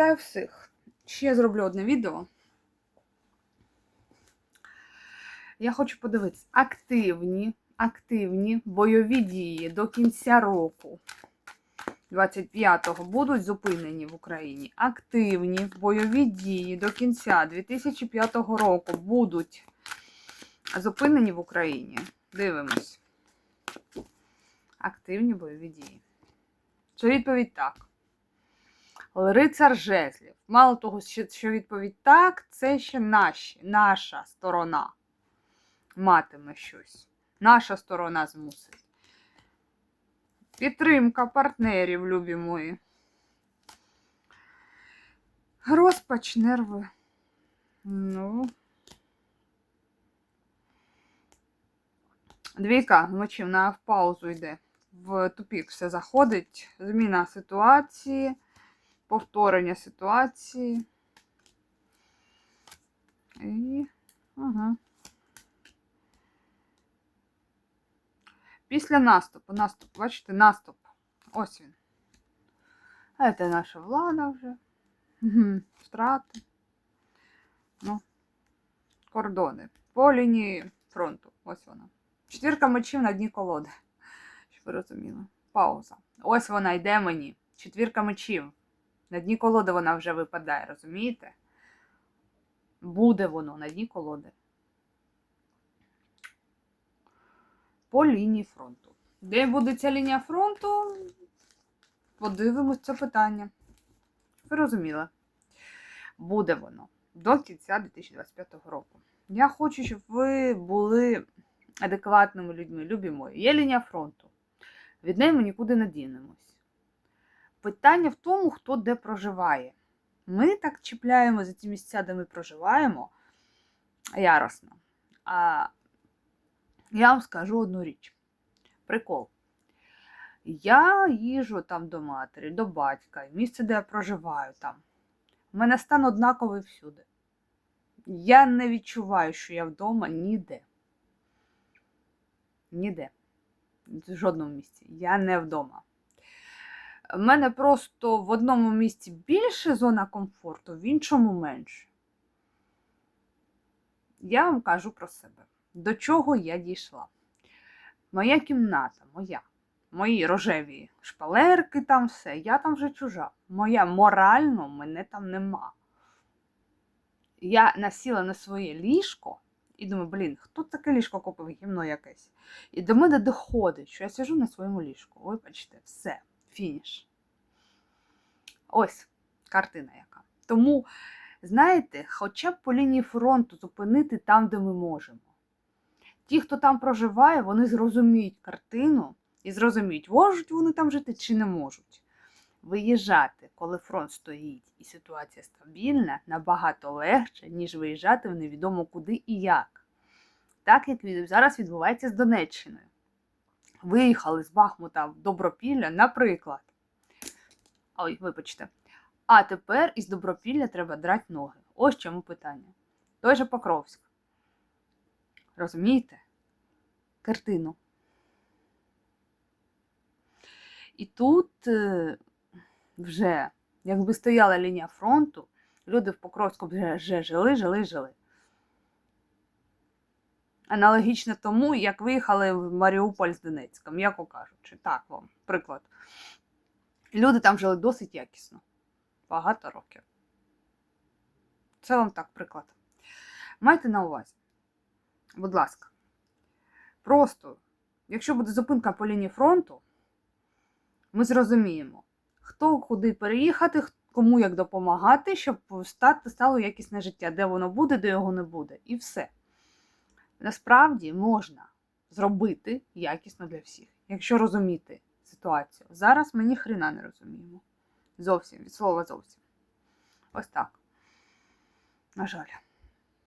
Вітаю всіх! Ще зроблю одне відео. Я хочу подивитися активні, активні бойові дії до кінця року 25-го будуть зупинені в Україні. Активні бойові дії до кінця 2005 року будуть зупинені в Україні. Дивимось. Активні бойові дії. Це відповідь так. Рицар жезлів. Мало того, що відповідь так, це ще наші, наша сторона матиме щось. Наша сторона змусить. Підтримка партнерів, любі мої. Розпач, нерви. Ну. Двійка мочів на в паузу йде. В тупік все заходить. Зміна ситуації повторення ситуації. І. Ага. Після наступу. Наступ, бачите, наступ. Ось він. Це наша влада вже. Втрати. Ну, кордони. По лінії фронту. Ось вона. Четвірка мечів на дні колоди. Щоб ви розуміли. Пауза. Ось вона йде мені. Четвірка мечів. На дні колоди вона вже випадає, розумієте? Буде воно на дні колоди. По лінії фронту. Де буде ця лінія фронту? Подивимось це питання. Ви розуміли? Буде воно до кінця 2025 року. Я хочу, щоб ви були адекватними людьми, любі мої. Є лінія фронту. Від неї ми нікуди не дінемось. Питання в тому, хто де проживає. Ми так чіпляємо за ті місця, де ми проживаємо яростно. А я вам скажу одну річ. Прикол. Я їжу там до матері, до батька, місце, де я проживаю там. У мене стан однаковий всюди. Я не відчуваю, що я вдома ніде. Ніде. В жодному місці. Я не вдома. У мене просто в одному місці більше зона комфорту, в іншому менше. Я вам кажу про себе. До чого я дійшла? Моя кімната, моя, мої рожеві шпалерки, там все, я там вже чужа. Моя морально мене там нема. Я насіла на своє ліжко і думаю, блін, хто таке ліжко купив гімно якесь? І до мене доходить, що я сижу на своєму ліжку. Вибачте, все фініш. Ось картина яка. Тому, знаєте, хоча б по лінії фронту зупинити там, де ми можемо. Ті, хто там проживає, вони зрозуміють картину і зрозуміють, можуть вони там жити чи не можуть. Виїжджати, коли фронт стоїть і ситуація стабільна, набагато легше, ніж виїжджати в невідомо куди і як. Так як зараз відбувається з Донеччиною виїхали з Бахмута в Добропілля, наприклад. Ой, вибачте. А тепер із Добропілля треба драти ноги. Ось чому питання. Той же Покровськ. Розумієте? Картину. І тут е, вже, якби стояла лінія фронту, люди в Покровську вже, вже жили, жили, жили. Аналогічно тому, як виїхали в Маріуполь з Донецька, м'яко кажучи. Так вам, приклад. Люди там жили досить якісно. Багато років. Це вам так приклад. Майте на увазі, будь ласка, просто, якщо буде зупинка по лінії фронту, ми зрозуміємо, хто куди переїхати, кому як допомагати, щоб стати стало якісне життя, де воно буде, де його не буде. І все насправді можна зробити якісно для всіх, якщо розуміти ситуацію. Зараз мені ні хрена не розуміємо. Зовсім, від слова зовсім. Ось так. На жаль.